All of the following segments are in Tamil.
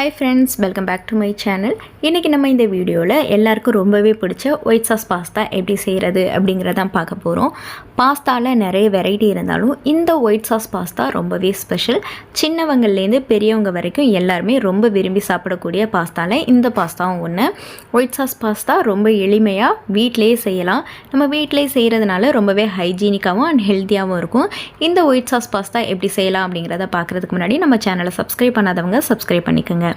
Hi friends welcome back to my channel இன்றைக்கி நம்ம இந்த வீடியோவில் எல்லாருக்கும் ரொம்பவே பிடிச்ச ஒயிட் சாஸ் பாஸ்தா எப்படி செய்கிறது அப்படிங்கிறதான் பார்க்க போகிறோம் பாஸ்தாவில் நிறைய வெரைட்டி இருந்தாலும் இந்த ஒயிட் சாஸ் பாஸ்தா ரொம்பவே ஸ்பெஷல் சின்னவங்கள்லேருந்து பெரியவங்க வரைக்கும் எல்லாருமே ரொம்ப விரும்பி சாப்பிடக்கூடிய பாஸ்தாவில் இந்த பாஸ்தாவும் ஒன்று ஒயிட் சாஸ் பாஸ்தா ரொம்ப எளிமையாக வீட்டிலேயே செய்யலாம். நம்ம வீட்டிலேயே செய்கிறதுனால ரொம்பவே ஹைஜீனிக்காகவும் அண்ட் ஹெல்த்தியாகவும் இருக்கும். இந்த ஒயிட் சாஸ் பாஸ்தா எப்படி செய்யலாம் அப்படிங்கிறத பார்க்குறதுக்கு முன்னாடி நம்ம சேனலை சப்ஸ்கிரைப் பண்ணாதவங்க சப்ஸ்கிரைப் பண்ணிக்கோங்க.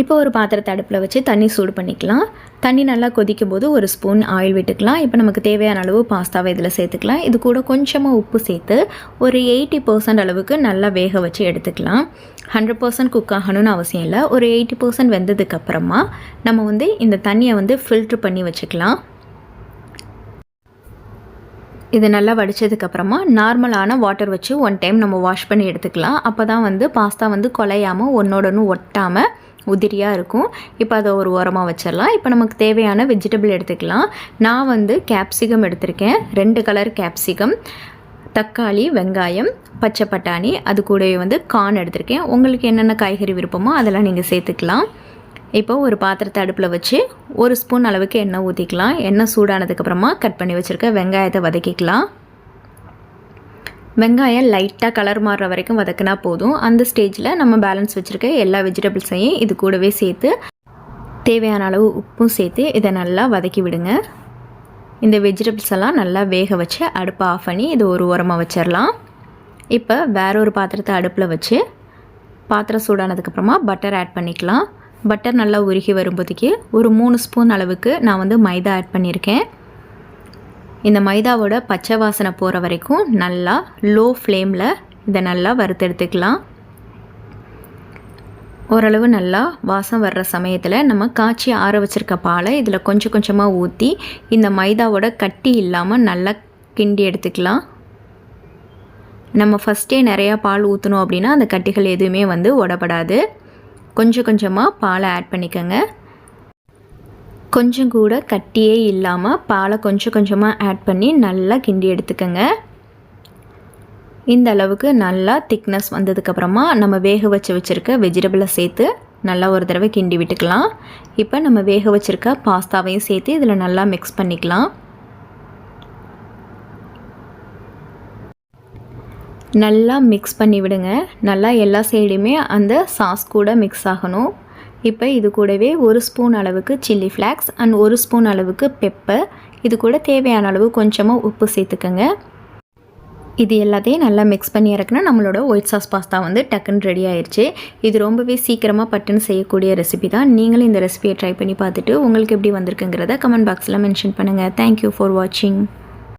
இப்போ ஒரு பாத்திரத்தை அடுப்பில் வச்சு தண்ணி சூடு பண்ணிக்கலாம். தண்ணி நல்லா கொதிக்கும் போது ஒரு ஸ்பூன் ஆயில் விட்டுக்கலாம். இப்போ நமக்கு தேவையான அளவு பாஸ்தாவை இதில் சேர்த்துக்கலாம். இது கூட கொஞ்சமாக உப்பு சேர்த்து ஒரு எயிட்டி பர்சன்ட் அளவுக்கு நல்லா வேக வச்சு எடுத்துக்கலாம். ஹண்ட்ரட் பர்சன்ட் குக் ஆகணும்னு அவசியம் இல்லை. ஒரு எயிட்டி பர்சன்ட் வெந்ததுக்கப்புறமா நம்ம வந்து இந்த தண்ணியை வந்து ஃபில்ட்ரு பண்ணி வச்சுக்கலாம். இது நல்லா வடித்ததுக்கப்புறமா நார்மலான வாட்டர் வச்சு ஒன் டைம் நம்ம வாஷ் பண்ணி எடுத்துக்கலாம். அப்போ தான் வந்து பாஸ்தா வந்து குலையாமல் ஒன்னோட ஒன்று ஒட்டாமல் உதிரியாக இருக்கும். இப்போ அதை ஒரு உரமாக வச்சிடலாம். இப்போ நமக்கு தேவையான வெஜிடபிள் எடுத்துக்கலாம். நான் வந்து கேப்சிகம் எடுத்திருக்கேன். ரெண்டு கலர் கேப்சிகம் தக்காளி வெங்காயம் பச்சை பட்டாணி அது கூடவே வந்து கார்ன் எடுத்திருக்கேன். உங்களுக்கு என்னென்ன காய்கறி விருப்பமோ அதெல்லாம் நீங்கள் சேர்த்துக்கலாம். இப்போ ஒரு பாத்திரத்தை அடுப்பில் வச்சு ஒரு ஸ்பூன் அளவுக்கு எண்ணெய் ஊற்றிக்கலாம் எண்ணெய் சூடானதுக்கப்புறமா கட் பண்ணி வச்சுருக்க வெங்காயத்தை வதக்கிக்கலாம். வெங்காயம் லைட்டாக கலர் மாறுற வரைக்கும் வதக்கினா போதும். அந்த ஸ்டேஜில் நம்ம பேலன்ஸ் வச்சுருக்க எல்லா வெஜிடபிள்ஸையும் இது கூடவே சேர்த்து தேவையான அளவு உப்பும் சேர்த்து இதை நல்லா வதக்கி விடுங்க. இந்த வெஜிடபிள்ஸ் எல்லாம் நல்லா வேக வச்சு அடுப்பை ஆஃப் பண்ணி இது ஒரு உரமாக வச்சிடலாம் இப்போ வேற ஒரு பாத்திரத்தை அடுப்பில் வச்சு பாத்திரம் சூடானதுக்கப்புறமா பட்டர் ஆட் பண்ணிக்கலாம். பட்டர் நல்லா உருகி வரும்போதுக்கு ஒரு மூணு ஸ்பூன் அளவுக்கு நான் வந்து மைதா ஆட் பண்ணியிருக்கேன். இந்த மைதாவோட பச்சை வாசனை போகிற வரைக்கும் நல்லா லோ ஃப்ளேமில் இதை நல்லா வறுத்தெடுத்துக்கலாம். ஓரளவு நல்லா வாசம் வர்ற சமயத்தில் நம்ம காய்ச்சி ஆற வச்சுருக்க பாலை இதில் கொஞ்சம் கொஞ்சமாக ஊற்றி இந்த மைதாவோட கட்டி இல்லாமல் நல்லா கிண்டி எடுத்துக்கலாம். நம்ம ஃபஸ்ட்டே நிறையா பால் ஊற்றணும் அப்படின்னா அந்த கட்டிகள் எதுவுமே வந்து உடப்படாது கொஞ்சம் கொஞ்சமாக பாலை ஆட் பண்ணிக்கோங்க. கொஞ்சம் கூட கட்டியே இல்லாமல் பாலை கொஞ்சம் கொஞ்சமாக ஆட் பண்ணி நல்லா கிண்டி எடுத்துக்கோங்க. இந்த அளவுக்கு நல்லா திக்னஸ் வந்ததுக்கப்புறமா நம்ம வேக வச்சு வச்சுருக்க வெஜிடபிளை சேர்த்து நல்லா ஒரு தடவை கிண்டி விட்டுக்கலாம். இப்போ நம்ம வேக வச்சுருக்க பாஸ்தாவையும் சேர்த்து இதில் நல்லா மிக்ஸ் பண்ணிக்கலாம். நல்லா மிக்ஸ் பண்ணி விடுங்க. நல்லா எல்லா சைடுமே அந்த சாஸ் கூட மிக்ஸ் ஆகணும். இப்போ இது கூடவே ஒரு ஸ்பூன் அளவுக்கு சில்லி ஃப்ளாக்ஸ் அண்ட் ஒரு ஸ்பூன் அளவுக்கு பெப்பர் இது கூட தேவையான அளவு கொஞ்சமாக உப்பு சேர்த்துக்கோங்க. இது எல்லாத்தையும் நல்லா மிக்ஸ் பண்ணி இறக்குனா நம்மளோட ஒயிட் சாஸ் பாஸ்தா வந்து டக்குன்னு ரெடி ஆயிடுச்சு இது ரொம்பவே சீக்கிரமாக பட்டுன்னு செய்யக்கூடிய ரெசிபி தான். நீங்களும் இந்த ரெசிபியை ட்ரை பண்ணி பார்த்துட்டு உங்களுக்கு எப்படி வந்திருக்குங்கிறத கமெண்ட் பாக்ஸில் மென்ஷன் பண்ணுங்கள் தேங்க்யூ ஃபார் வாட்சிங்